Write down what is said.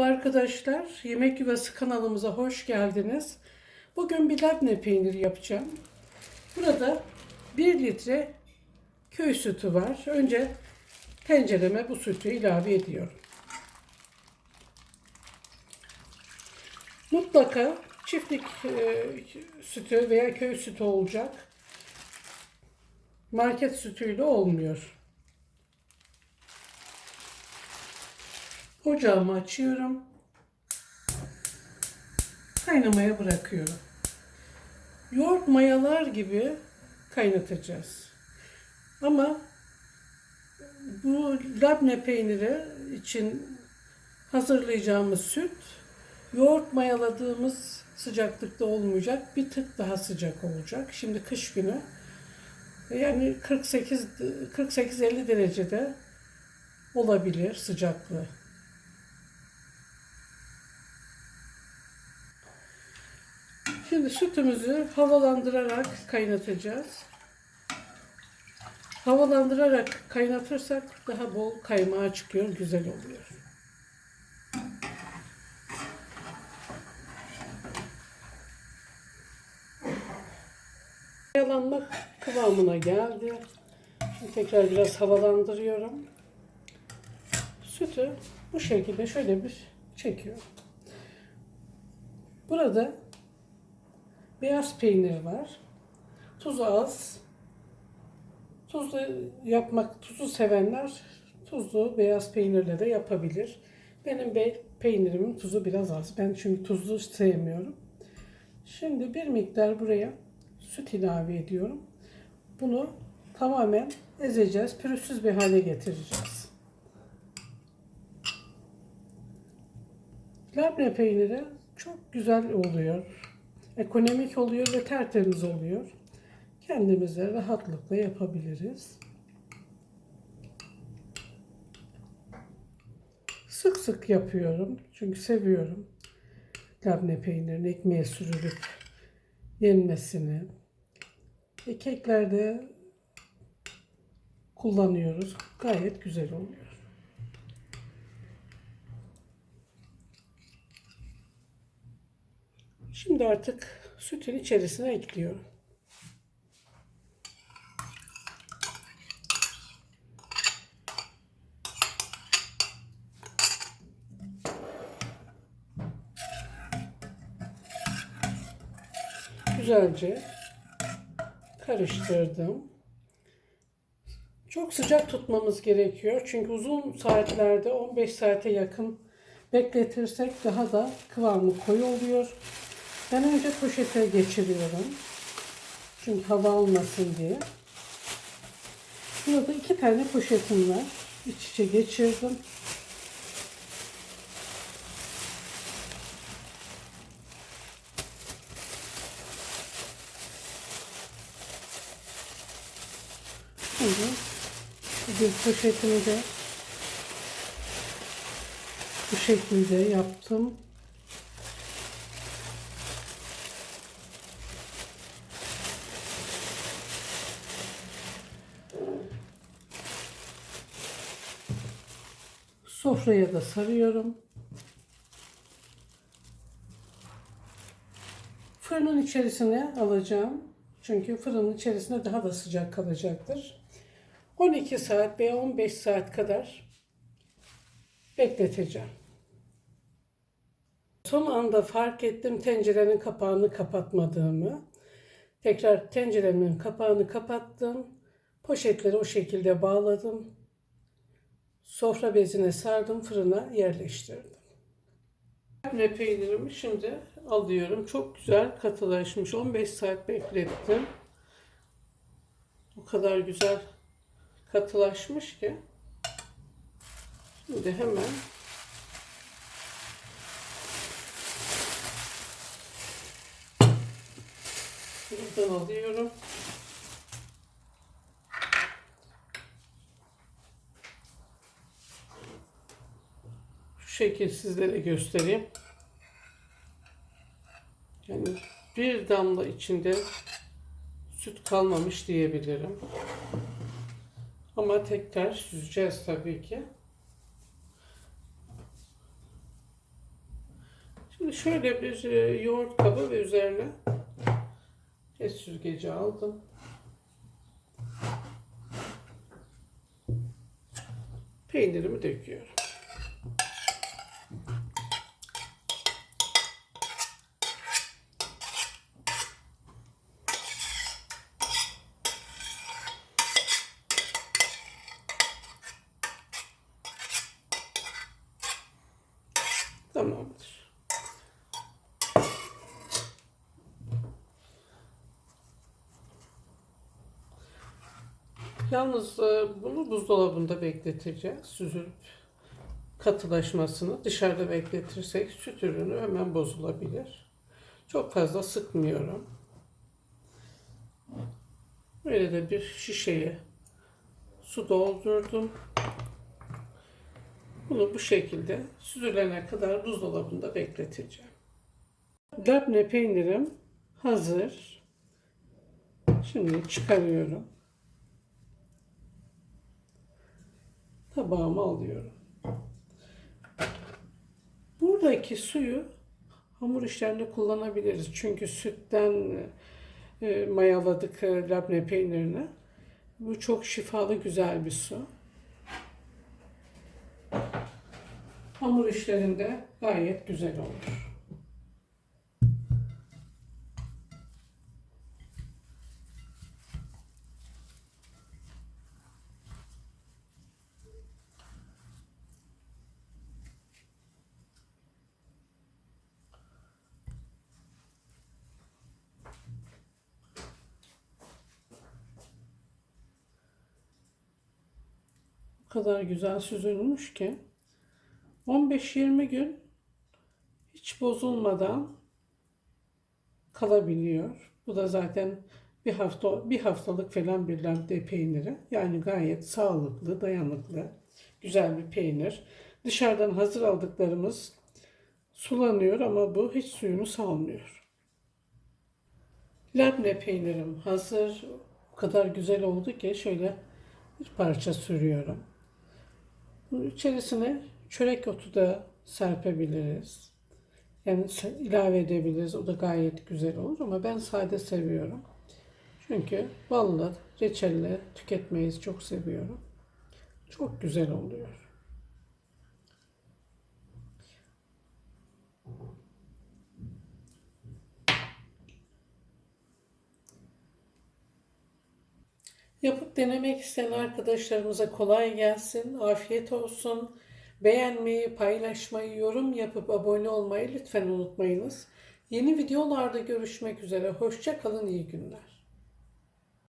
Merhaba arkadaşlar. Yemek Yuvası kanalımıza hoş geldiniz. Bugün bir labne peyniri yapacağım. Burada 1 litre köy sütü var. Önce tencereme bu sütü ilave ediyorum. Mutlaka çiftlik e, sütü veya köy sütü olacak. Market sütüyle olmuyor. Ocağımı açıyorum. Kaynamaya bırakıyorum. Yoğurt mayalar gibi kaynatacağız. Ama bu labne peyniri için hazırlayacağımız süt yoğurt mayaladığımız sıcaklıkta olmayacak. Bir tık daha sıcak olacak. Şimdi kış günü yani 48 48-50 derecede olabilir sıcaklığı. Şimdi sütümüzü havalandırarak kaynatacağız. Havalandırarak kaynatırsak daha bol kaymağı çıkıyor, güzel oluyor. Mayalanma kıvamına geldi. Şimdi tekrar biraz havalandırıyorum. Sütü bu şekilde şöyle bir çekiyorum. Burada beyaz peynir var. Tuzu az. Tuzlu yapmak, tuzu sevenler tuzlu beyaz peynirle de yapabilir. Benim be peynirimin tuzu biraz az. Ben çünkü tuzlu sevmiyorum. Şimdi bir miktar buraya süt ilave ediyorum. Bunu tamamen ezeceğiz. Pürüzsüz bir hale getireceğiz. Labne peyniri çok güzel oluyor. Ekonomik oluyor ve tertemiz oluyor. Kendimize rahatlıkla yapabiliriz. Sık sık yapıyorum. Çünkü seviyorum. Labne peynirini ekmeğe sürülüp yenmesini. E, keklerde kullanıyoruz. Gayet güzel oluyor. Şimdi artık sütün içerisine ekliyorum. Güzelce karıştırdım. Çok sıcak tutmamız gerekiyor. Çünkü uzun saatlerde 15 saate yakın bekletirsek daha da kıvamı koyu oluyor. Ben önce poşete geçiriyorum. Çünkü hava almasın diye. Burada iki tane poşetim var. İç içe geçirdim. Şimdi bir poşetimi de bu şekilde yaptım. Sofraya da sarıyorum. Fırının içerisine alacağım. Çünkü fırının içerisinde daha da sıcak kalacaktır. 12 saat veya 15 saat kadar bekleteceğim. Son anda fark ettim tencerenin kapağını kapatmadığımı. Tekrar tenceremin kapağını kapattım. Poşetleri o şekilde bağladım. Sofra bezine sardım, fırına yerleştirdim. Labne peynirimi şimdi alıyorum. Çok güzel katılaşmış. 15 saat beklettim. O kadar güzel katılaşmış ki. Şimdi hemen buradan alıyorum. Şekil sizlere göstereyim. Yani bir damla içinde süt kalmamış diyebilirim. Ama tekrar süzeceğiz tabii ki. Şöyle bir e, yoğurt kabı ve üzerine et süzgeci aldım. Peynirimi döküyorum. Yalnız e, bunu buzdolabında bekleteceğiz. Süzülüp katılaşmasını dışarıda bekletirsek süt ürünü hemen bozulabilir. Çok fazla sıkmıyorum. Böyle de bir şişeye su doldurdum. Bunu bu şekilde süzülene kadar buzdolabında bekleteceğim. Labne peynirim hazır. Şimdi çıkarıyorum. Tabağıma alıyorum. Buradaki suyu hamur işlerinde kullanabiliriz. Çünkü sütten e, mayaladık e, labne peynirini. Bu çok şifalı güzel bir su. Hamur işlerinde gayet güzel olur. Kadar güzel süzülmüş ki 15-20 gün hiç bozulmadan kalabiliyor. Bu da zaten bir hafta bir haftalık falan bir labne peyniri. Yani gayet sağlıklı, dayanıklı, güzel bir peynir. Dışarıdan hazır aldıklarımız sulanıyor ama bu hiç suyunu salmıyor. Labne peynirim hazır. O kadar güzel oldu ki şöyle bir parça sürüyorum. Bunun içerisine çörek otu da serpebiliriz. Yani ilave edebiliriz. O da gayet güzel olur ama ben sade seviyorum. Çünkü balla, reçelle tüketmeyi çok seviyorum. Çok güzel oluyor. Yapıp denemek isteyen arkadaşlarımıza kolay gelsin, afiyet olsun. Beğenmeyi, paylaşmayı, yorum yapıp abone olmayı lütfen unutmayınız. Yeni videolarda görüşmek üzere. Hoşça kalın, iyi günler.